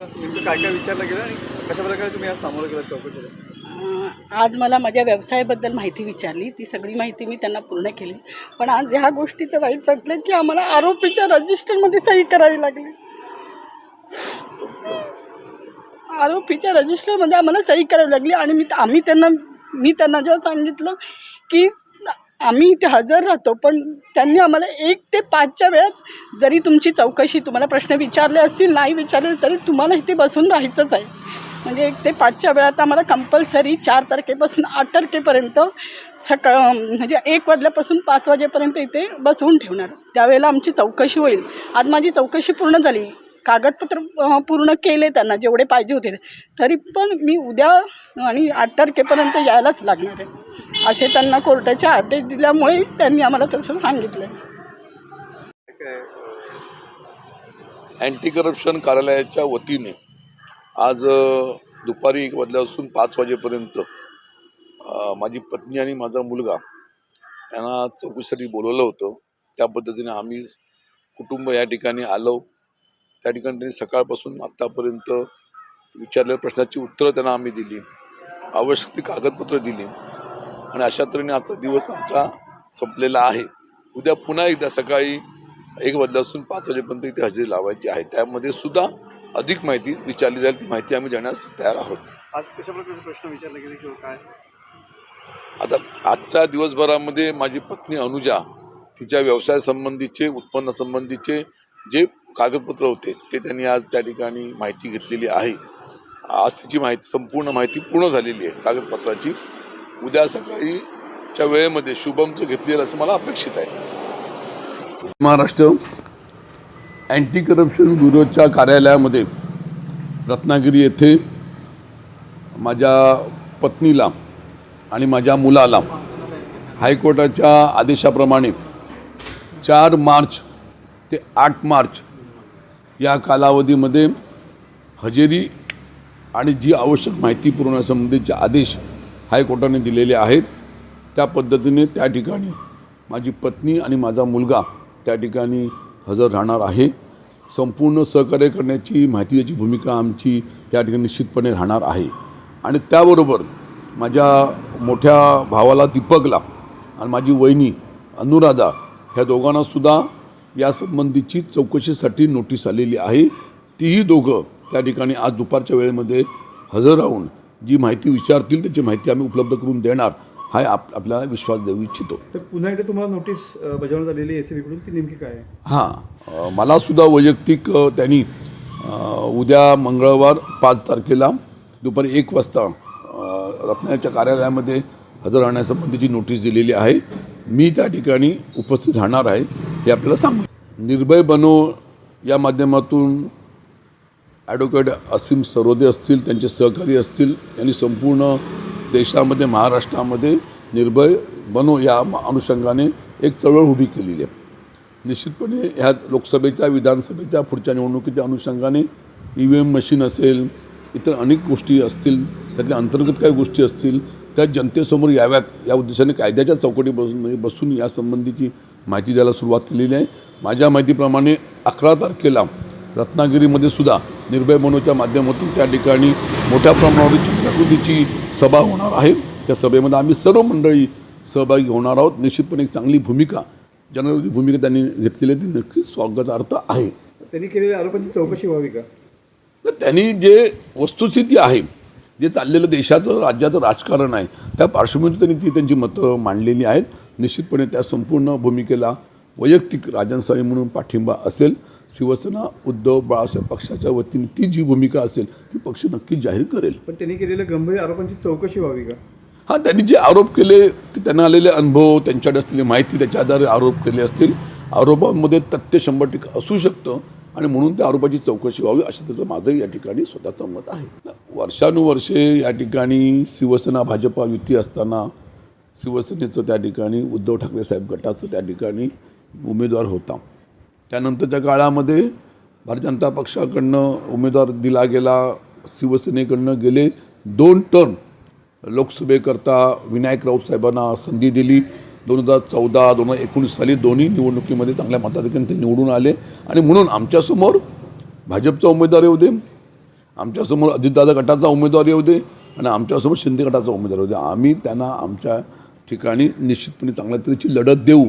नेमकं काय काय विचारलं गेलं आणि कशा प्रकारे तुम्ही आज सामोरं गेलात चौकशीला? आज मला माझ्या व्यवसायाबद्दल माहिती विचारली. ती सगळी माहिती मी त्यांना पूर्ण केली. पण आज ह्या गोष्टीचं वाईट वाटलं की आम्हाला आरोपीच्या रजिस्टरमध्ये सही करावी लागली. आरोपीच्या रजिस्टरमध्ये आम्हाला सही करावी लागली आणि मी आम्ही त्यांना मी त्यांना जेव्हा सांगितलं की आम्ही इथे हजर राहतो पण त्यांनी आम्हाला एक ते पाचच्या वेळात जरी तुमची चौकशी तुम्हाला प्रश्न विचारले असतील नाही विचारले तरी तुम्हाला इथे बसून राहायचंच आहे. म्हणजे एक ते पाचच्या वेळात आम्हाला कंपल्सरी चार तारखेपासून आठ तारखेपर्यंत सकाळ म्हणजे एक वाजल्यापासून पाच वाजेपर्यंत इथे बसवून ठेवणार. त्यावेळेला आमची चौकशी होईल. आज माझी चौकशी पूर्ण झाली. कागदपत्र पूर्ण केले त्यांना जेवढे पाहिजे होते. तरी पण मी उद्या आणि आठ तारखेपर्यंत यायलाच लागणार आहे. असे त्यांना कोर्टाचे आदेश दिल्यामुळे त्यांनी आम्हाला तसं सांगितलं. अँटी करप्शन कार्यालयाच्या वतीने आज दुपारी एक वाजल्यापासून पाच वाजेपर्यंत माझी पत्नी आणि माझा मुलगा यांना चौकशीसाठी बोलवलं होतं. त्या पद्धतीने आम्ही कुटुंब या ठिकाणी आलो. त्या ठिकाणी त्यांनी सकाळपासून आत्तापर्यंत विचारलेल्या प्रश्नाची उत्तरं त्यांना आम्ही दिली. आवश्यक ती कागदपत्रं दिली. आणि अशा तऱ्हेने आजचा दिवस आमचा संपलेला आहे. उद्या पुन्हा एकदा सकाळी एक वाजल्यापासून पाच वाजेपर्यंत इथे हजेरी लावायची आहे. त्यामध्ये सुद्धा अधिक माहिती विचारली जाईल. ती माहिती आम्ही देण्यास तयार आहोत. आज कशा प्रकारचे प्रश्न विचारले गेले किंवा काय? आता आजच्या दिवसभरामध्ये माझी पत्नी अनुजा तिच्या व्यवसायासंबंधीचे उत्पन्नासंबंधीचे जे कागदपत्र होते ते त्यांनी आज त्या ठिकाणी माहिती घेतलेली आहे. आज तिची माहिती संपूर्ण माहिती पूर्ण झालेली आहे. कागदपत्राची उद्या सकाळीच्या वेळेमध्ये शुभमचं घेतलेलं असं मला अपेक्षित आहे. महाराष्ट्र अँटी करप्शन ब्युरोच्या कार्यालयामध्ये रत्नागिरी येथे माझ्या पत्नीला आणि माझ्या मुलाला हायकोर्टाच्या आदेशाप्रमाणे चार मार्च ते आठ मार्च या कालावधीमध्ये हजेरी आणि जी आवश्यक माहिती पुरवण्यासंबंधीचे आदेश हायकोर्टाने दिलेले आहेत. त्या पद्धतीने त्या ठिकाणी माझी पत्नी आणि माझा मुलगा त्या ठिकाणी हजर राहणार आहे. संपूर्ण सहकार्य करण्याची माहिती द्यायची भूमिका आमची त्या ठिकाणी निश्चितपणे राहणार आहे. आणि त्याबरोबर माझ्या मोठ्या भावाला दीपकला आणि माझी वहिनी अनुराधा ह्या दोघांनासुद्धा यासंबंधीची चौकशीसाठी नोटीस आलेली आहे. तीही दोघं त्या ठिकाणी आज दुपारच्या वेळेमध्ये हजर राहून जी माहिती विचारतील त्याची माहिती आम्ही उपलब्ध करून देणार हा आप आपल्याला विश्वास देऊ इच्छितो. तर पुन्हा एकदा तुम्हाला नोटीस बजावण्यात आलेली एसकडून ती नेमकी काय हां अ, मला सुद्धा वैयक्तिक त्यांनी उद्या मंगळवार पाच तारखेला दुपारी एक वाजता रत्नाच्या कार्यालयामध्ये हजर राहण्यासंबंधीची नोटीस दिलेली आहे. मी त्या ठिकाणी उपस्थित राहणार आहे हे आपल्याला सांगू. निर्भय बनो या माध्यमातून ॲडव्होकेट असीम सरोदे असतील त्यांचे सहकारी असतील यांनी संपूर्ण देशामध्ये महाराष्ट्रामध्ये निर्भय बनो या अनुषंगाने एक चळवळ उभी केलेली आहे. निश्चितपणे ह्या लोकसभेच्या विधानसभेच्या पुढच्या निवडणुकीच्या अनुषंगाने ई व्ही एम मशीन असेल इतर अनेक गोष्टी असतील त्यातल्या अंतर्गत काही गोष्टी असतील त्या जनतेसमोर याव्यात या उद्देशाने कायद्याच्या चौकटी बसून म्हणजे बसून यासंबंधीची माहिती द्यायला सुरुवात केलेली आहे. माझ्या माहितीप्रमाणे अकरा तारखेला रत्नागिरीमध्ये सुद्धा निर्भय मनोच्या माध्यमातून त्या ठिकाणी मोठ्या प्रमाणावर जनजागृतीची सभा होणार आहे. त्या सभेमध्ये आम्ही सर्व मंडळी सहभागी होणार आहोत. निश्चितपणे एक चांगली भूमिका जनजागृती भूमिका त्यांनी घेतलेली आहे. ती नक्कीच स्वागतार्थ आहे. त्यांनी केलेल्या आरोपांची चौकशी व्हावी का? तर त्यांनी जे वस्तुस्थिती आहे जे चाललेलं देशाचं राज्याचं राजकारण आहे त्या पार्श्वभूमीवर त्यांनी ती त्यांची मतं मांडलेली आहेत. निश्चितपणे त्या संपूर्ण भूमिकेला वैयक्तिक राजनसाहेब म्हणून पाठिंबा असेल. शिवसेना उद्धव बाळासाहेब पक्षाच्या वतीने ती जी भूमिका असेल ती पक्ष नक्कीच जाहीर करेल. पण त्यांनी केलेल्या गंभीर आरोपांची चौकशी व्हावी का? हां त्यांनी जे आरोप केले ते त्यांना आलेले अनुभव त्यांच्याकडे असलेली माहिती त्याच्या आधारे आरोप केले असतील. आरोपांमध्ये तथ्य शंभर टक्के असू शकतं आणि म्हणून त्या आरोपाची चौकशी व्हावी असं त्याचं माझंही या ठिकाणी स्वतःचं मत आहे. वर्षानुवर्षे या ठिकाणी शिवसेना भाजपा युती असताना शिवसेनेचं त्या ठिकाणी उद्धव ठाकरे साहेब गटाचं त्या ठिकाणी उमेदवार होता. त्यानंतरच्या काळामध्ये भारतीय जनता पक्षाकडनं उमेदवार दिला गेला शिवसेनेकडनं गेले दोन टर्म. लोकसभेकरता विनायक राऊत साहेबांना संधी दिली. दोन हजार चौदा दोन हजार एकोणीस साली दोन्ही निवडणुकीमध्ये चांगल्या मताधिक्याने ते निवडून आले. आणि म्हणून आमच्यासमोर भाजपचा उमेदवार येऊ दे आमच्यासमोर अजितदादा गटाचा उमेदवार येऊ दे आणि आमच्यासमोर शिंदे गटाचा उमेदवार येऊ दे. आम्ही त्यांना आमच्या ठिकाणी निश्चितपणे चांगल्या तऱ्हेची लढत देऊ.